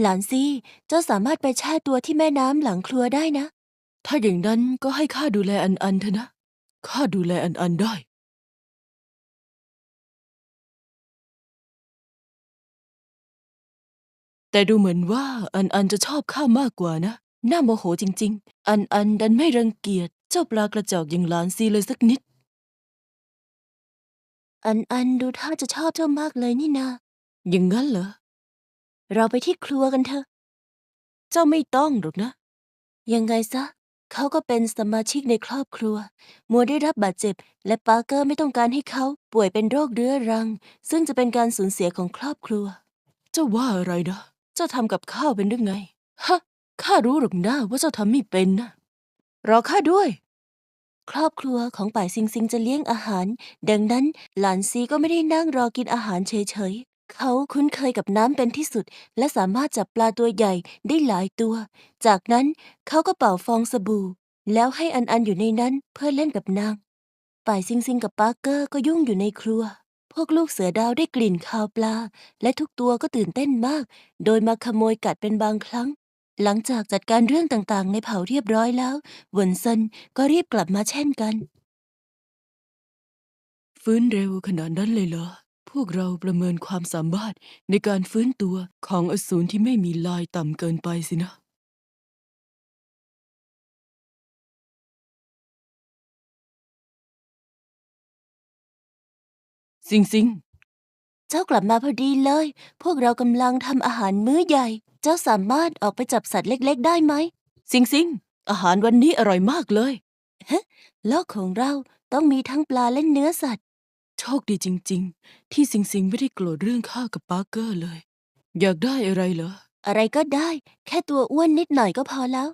หลานซี่ เจ้าสามารถไปแช่ตัวที่แม่น้ำหลังครัวได้นะ ถ้าอย่างนั้นก็ให้ข้าดูแลอันอันเถอะนะ ข้าดูแลอันอันได้ แต่ดูเหมือนว่าอันอันจะชอบข้ามากกว่านะ น่าโมโหจริง ๆ อันอันดันไม่รังเกียจเจ้าปลากระจอกอย่างหลานซีเลยสักนิด อันอันดูท่าจะชอบเจ้ามากเลยนี่นา อย่างนั้นเหรอ เราไปที่ครัวกันเถอะ เจ้าไม่ต้องหรอกนะ ยังไงซะ เขาก็เป็นสมาชิกในครอบครัว มัวได้รับบาดเจ็บ และปาร์เกอร์ไม่ต้องการให้เขาป่วยเป็นโรคเรื้อรัง ซึ่งจะเป็นการสูญเสียของครอบครัว เจ้าว่าอะไรนะ เจ้าทำกับข้าวเป็นหรือไง ฮะ ข้ารู้หรอกนะว่าเจ้าทำไม่เป็นนะ รอข้าด้วย ครอบครัวของป่ายซิงซิงจะเลี้ยงอาหาร ดังนั้นหลานซีก็ไม่ได้นั่งรอกินอาหารเฉยๆ เขาคุ้นเคยกับน้ำเป็นที่สุด และสามารถจับปลาตัวใหญ่ได้หลายตัว จากนั้นเขาก็เป่าฟองสบู่ แล้วให้อันอันอยู่ในนั้นเพื่อเล่นกับนาง ป่ายซิงซิงกับปาร์เกอร์ก็ยุ่งอยู่ในครัว พวกลูกเสือดาวได้กลิ่นคาวปลา และทุกตัวก็ตื่นเต้นมาก โดยมาขโมยกัดเป็นบางครั้ง หลังจากจัดการเรื่องต่างๆ ในเผาเรียบร้อยแล้วเวินเซินก็รีบกลับมาเช่นกัน ฟื้นเร็วขนาดนั้นเลยเหรอ วกเราประเมินความสามารถในการฟื้นตัวของอสูรที่ไม่มีลายต่ำเกินไปสินะ สิงสิงเจ้ากลับมาพอดีเลย พวกเรากำลังทำอาหารมื้อใหญ่ เจ้าสามารถออกไปจับสัตว์เล็ก ๆ ได้ไหม สิงสิงอาหารวันนี้อร่อยมากเลย โลกของเราต้องมีทั้งปลาและเนื้อสัตว์ โชคดีจริง ๆ ที่สิงสิงไม่ได้โกรธเรื่องข้ากับปาร์เกอร์เลย อยากได้อะไรเหรอ อะไรก็ได้ แค่ตัวอ้วนนิดหน่อยก็พอแล้ว